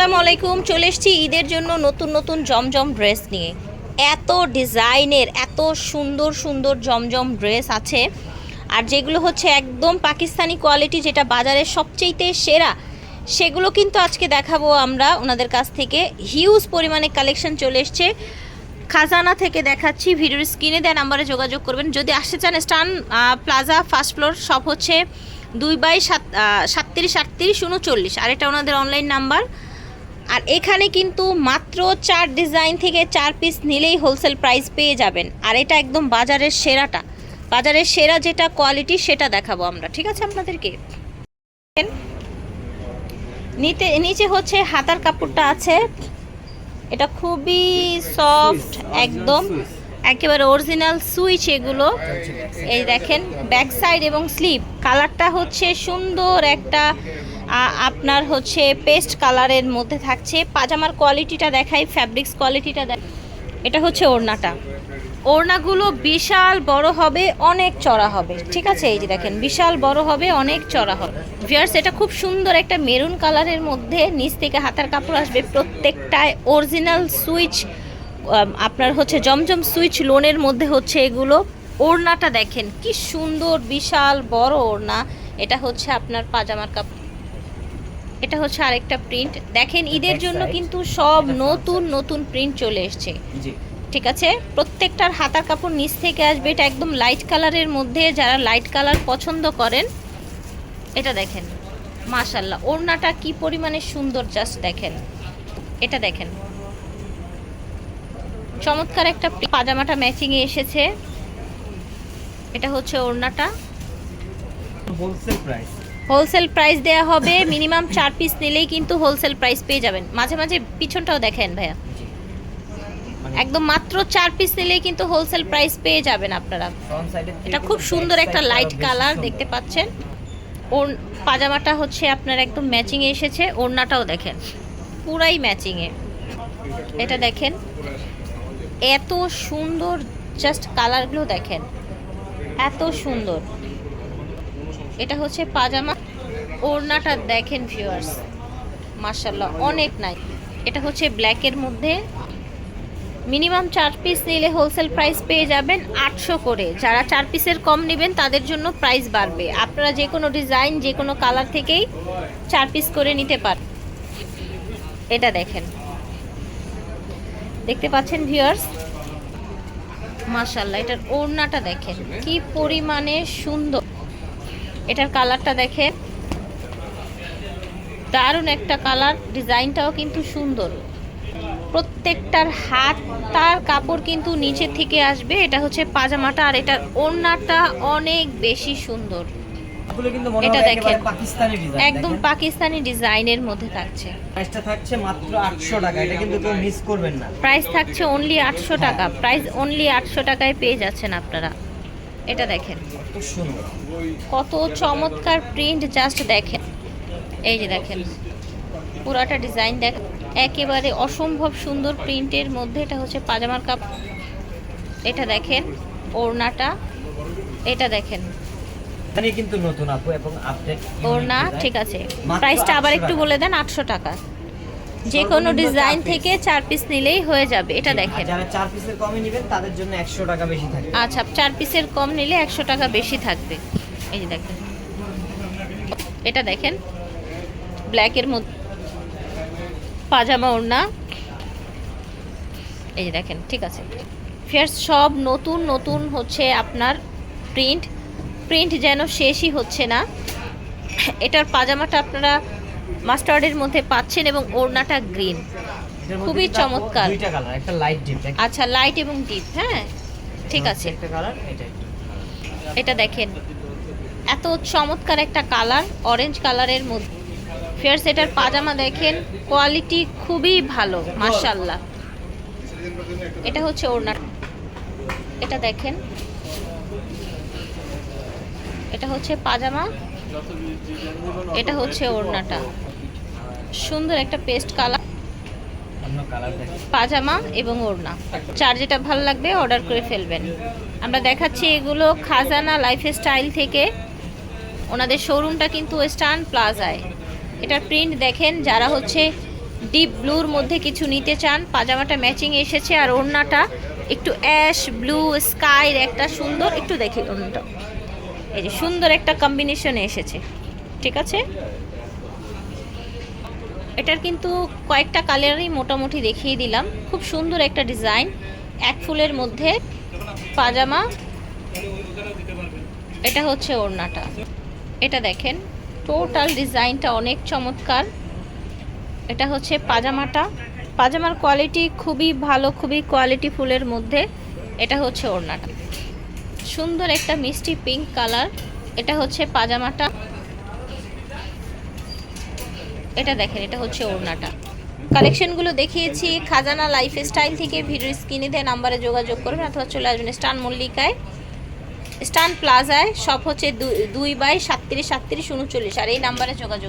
আসসালামু আলাইকুম, চলে এসেছি ঈদের জন্য নতুন নতুন জমজম ড্রেস নিয়ে। এত ডিজাইনের, এত সুন্দর সুন্দর জমজম ড্রেস আছে। আর যেগুলো হচ্ছে একদম পাকিস্তানি কোয়ালিটি, যেটা বাজারের সবচেয়েতে সেরা, সেগুলো কিন্তু আজকে দেখাবো আমরা ওনাদের কাছ থেকে। হিউজ পরিমাণে কালেকশন চলে এসছে। খাজানা থেকে দেখাচ্ছি, ভিডিওর স্ক্রিনে দেওয়া নাম্বারে যোগাযোগ করবেন। যদি আসতে চান, স্টান প্লাজা, ফার্স্ট ফ্লোর, সব হচ্ছে দুই বাই সাত সাতত্রিশ আটত্রিশ উনচল্লিশ। আর এটা ওনাদের অনলাইন নাম্বার আর এখানে কিন্তু মাত্র চার ডিজাইন থেকে চার পিস নিলেই হোলসেল প্রাইস পেয়ে যাবেন। আর এটা একদম বাজারের সেরাটা। বাজারের সেরা যেটা কোয়ালিটি সেটা দেখাবো আমরা। ঠিক আছে আপনাদেরকে? নিতে, নিচে হচ্ছে হাতার কাপড়টা আছে। এটা খুবই সফট একদম। একেবারে অরিজিনাল সুইচ এগুলো। এই দেখেন ব্যাক সাইড এবং স্লিপ কালারটা হচ্ছে সুন্দর একটা আপনার হচ্ছে পেস্ট কালারের মধ্যে থাকছে। পাজামার কোয়ালিটিটা দেখাই, ফ্যাব্রিক্স কোয়ালিটিটা দেখ এটা হচ্ছে ওড়নাটা। ওড়নাগুলো বিশাল বড় হবে, অনেক চড়া হবে। ঠিক আছে? এই যে দেখেন, বিশাল বড় হবে, অনেক চড়া হবে। ভিয়ার্স এটা খুব সুন্দর একটা মেরুন কালারের মধ্যে নিচ থেকে হাতার কাপড় আসবে। প্রত্যেকটায় অরিজিনাল সুইচ আপনার হচ্ছে জমজম সুইচ লোনের মধ্যে হচ্ছে এগুলো। ওড়নাটা দেখেন, কি সুন্দর, বিশাল বড় ওড়না। এটা হচ্ছে আপনার পাজামার কাপড় এটা হচ্ছে আরেকটা প্রিন্ট দেখেন ঈদের জন্য কিন্তু সব নতুন নতুন প্রিন্ট চলে এসছে। ঠিক আছে? প্রত্যেকটার হাতার কাপড় নিচ থেকে আসবে। এটা একদম লাইট কালারের মধ্যে যারা লাইট কালার পছন্দ করেন এটা দেখেন। মাশাল্লাহ ওড়নাটা কি পরিমাণে সুন্দর জাস্ট দেখেন। এটা দেখেন। চমৎকার একটা পাজামাটা ম্যাচিংয়ে এসেছে। এটা হচ্ছে ওড়নাটা। হোলসেল প্রাইস হোলসেল প্রাইস দেয়া হবে, মিনিমাম চার পিস নিলেই কিন্তু হোলসেল প্রাইস পেয়ে যাবেন। মাঝে মাঝে পিছনটাও দেখেন ভাইয়া। একদম মাত্র চার পিস নিলেই কিন্তু হোলসেল প্রাইস পেয়ে যাবেন আপনারা। এটা খুব সুন্দর একটা লাইট কালার দেখতে পাচ্ছেন। ওর পাজামাটা হচ্ছে আপনার একদম ম্যাচিংয়ে এসেছে, ওড়নাটাও দেখেন। পুরাই ম্যাচিংয়ে এটা দেখেন। এত সুন্দর জাস্ট কালারগুলো দেখেন। এত সুন্দর। এটা হচ্ছে পাজামা। ওড়নাটা দেখেন ভিউয়ার্স মার্শাল্লাহ অনেক নাই এটা হচ্ছে ব্ল্যাকের মধ্যে। মিনিমাম চার পিস নিলে হোলসেল প্রাইস পেয়ে যাবেন আটশো করে। যারা চার পিসের কম নেবেন, তাদের জন্য প্রাইস বাড়বে। আপনারা যে কোনো ডিজাইন যে কোনো কালার থেকেই চার পিস করে নিতে পারেন এটা দেখেন। দেখতে পাচ্ছেন ভিউয়ার্স মার্শাল্লাহ এটার ওড়নাটা দেখেন। কি পরিমাণে সুন্দর। এটার কালারটা দেখেন। দারুণ একটা কালার ডিজাইনটাও কিন্তু সুন্দর। প্রত্যেকটার হাত তার কাপড় কিন্তু নিচে থেকে আসবে এটা হচ্ছে পাজামাটা আর এটার ওড়নাটা অনেক বেশি সুন্দর। এটা দেখেন। একদম পাকিস্তানি ডিজাইনের মধ্যে থাকছে। প্রাইসটা থাকছে মাত্র 800 টাকা এটা কিন্তু কেউ মিস করবেন না। প্রাইস থাকছে অনলি আটশো টাকা। প্রাইস অনলি আটশো টাকায় পেয়ে যাচ্ছেন আপনারা। এটা দেখেন। কত চমৎকার প্রিন্ট জাস্ট দেখেন। এই যে দেখেন পুরাটা ডিজাইন দেখ একেবারে অসম্ভব সুন্দর প্রিন্টের মধ্যে এটা হচ্ছে পাজামার কাপ। এটা দেখেন ওড়নাটা এটা দেখেন। কিন্তু নতুন আপু এবং আপডেট ওড়না ঠিক আছে। প্রাইসটা আবার একটু বলে দেন আটশো টাকা। যে কোনো ডিজাইন থেকে চার পিস নিলেই হয়ে যাবে এটা দেখেন। যারা চার পিসের কমে নেবেন তাদের জন্য 100 টাকা বেশি থাকবে। আচ্ছা চার পিসের কম নিলে একশো টাকা বেশি থাকবে। এই যে দেখেন। এটা দেখেন। ব্ল্যাকের মধ্যে পাজামা ওড়না। এই যে দেখেন ঠিক আছে। ফেয়ার সব নতুন নতুন হচ্ছে আপনার প্রিন্ট প্রিন্ট যেন শেষই হচ্ছে না। এটার পাজামাটা আপনারা মাস্টার্ডের মধ্যে পাচ্ছেন এবং ওড়নাটা গ্রিন। খুবই চমৎকার। দুইটা কালার একটা লাইট ডিপ আচ্ছা লাইট এবং ডিপ হ্যাঁ? ঠিক আছে। একটা কালার এটা এটা দেখেন। এত চমৎকার একটা কালার অরেঞ্জ কালারের মধ্যে। ফেয়ার সেটার পাজামা দেখেন কোয়ালিটি খুবই ভালো মার্শাল্লাহ এটা হচ্ছে ওড়না। এটা দেখেন। এটা হচ্ছে পাজামা। এটা হচ্ছে ওড়নাটা। সুন্দর একটা পেস্ট কালার পাজামা এবং ওড়না। চার যেটা ভালো লাগবে অর্ডার করে ফেলবেন। আমরা দেখাচ্ছি এগুলো খাজানা লাইফ স্টাইল থেকে। ওনাদের শোরুমটা কিন্তু ওয়েস্টার্ন প্লাজায় এটার প্রিন্ট দেখেন, যারা হচ্ছে ডিপ ব্লুর মধ্যে কিছু নিতে চান, পাজামাটা ম্যাচিং এসেছে আর ওড়নাটা একটু অ্যাশ ব্লু স্কাইর একটা সুন্দর, একটু দেখি ওড়নাটা। এই যে সুন্দর একটা কম্বিনেশনে এসেছে, ঠিক আছে? এটার কিন্তু কয়েকটা কালারই মোটামুটি দেখিয়ে দিলাম। খুব সুন্দর একটা ডিজাইন এক ফুলের মধ্যে পাজামা। এটা হচ্ছে ওড়নাটা। এটা দেখেন টোটাল ডিজাইনটা অনেক চমৎকার। এটা হচ্ছে পাজামাটা। পাজামার কোয়ালিটি খুবই ভালো, খুবই কোয়ালিটি ফুলের মধ্যে। এটা হচ্ছে ওড়নাটা। সুন্দর একটা মিষ্টি পিঙ্ক কালার এটা হচ্ছে পাজামাটা। এটা দেখেন, এটা হচ্ছে ওড়নাটা। কালেকশনগুলো দেখিয়েছি, খাজানা লাইফ স্টাইল থেকে ভিডিও স্ক্রিনে দেয় নাম্বারে যোগাযোগ করবেন অথবা চলে আসবেন স্টান মল্লিকায়। স্টান প্লাজায় সব হচ্ছে দুই- বাই সাতত্রিশ সাতত্রিশ উনচল্লিশ। আর এই নাম্বারে যোগাযোগ